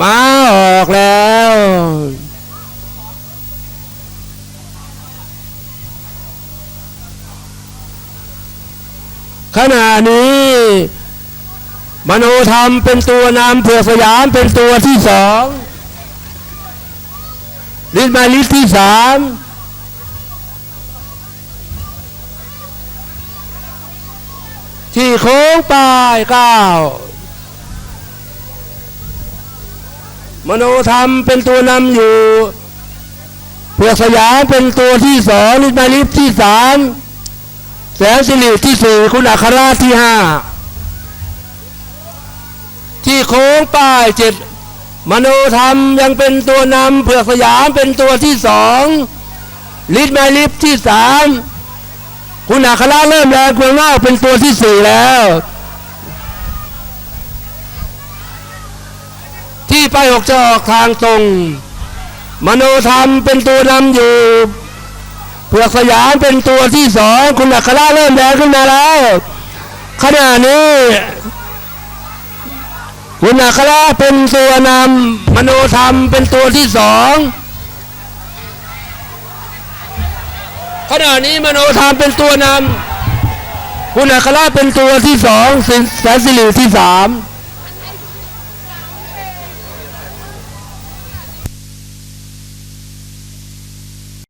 มาออกแล้ว ขณะนี้ มโนธรรมเป็นตัวนำเผือกสยามเป็นตัวที่สองลิทมาลิทที่สามที่โค้งปลายเก้า มโนธรรมเป็นตัวนำอยู่เผือกสยามเป็นตัวที่สองลิทมาลิทที่สามแสงสิริที่สี่คุณอัครราที่ห้าที่โค้งป้ายเจ็ดมโนธรรมยังเป็นตัวนำเผือกสยามเป็นตัวที่สองลิทแมลิฟที่สามคุณอัคราเริ่มแรงกวงนอกเป็นตัวที่สี่แล้ว ไปหกจะออกทางตรง มโนธรรมเป็นตัวนำอยู่เผือกสยามเป็นตัวที่สองคุณอัคราเริ่มแรงขึ้นมาแล้วขณะนี้คุณอัคราเป็นตัวนำมโนธรรมเป็นตัวที่สองขณะนี้มโนธรรมเป็นตัวนำคุณอัคราเป็นตัวที่สองสินแสนสิริที่สาม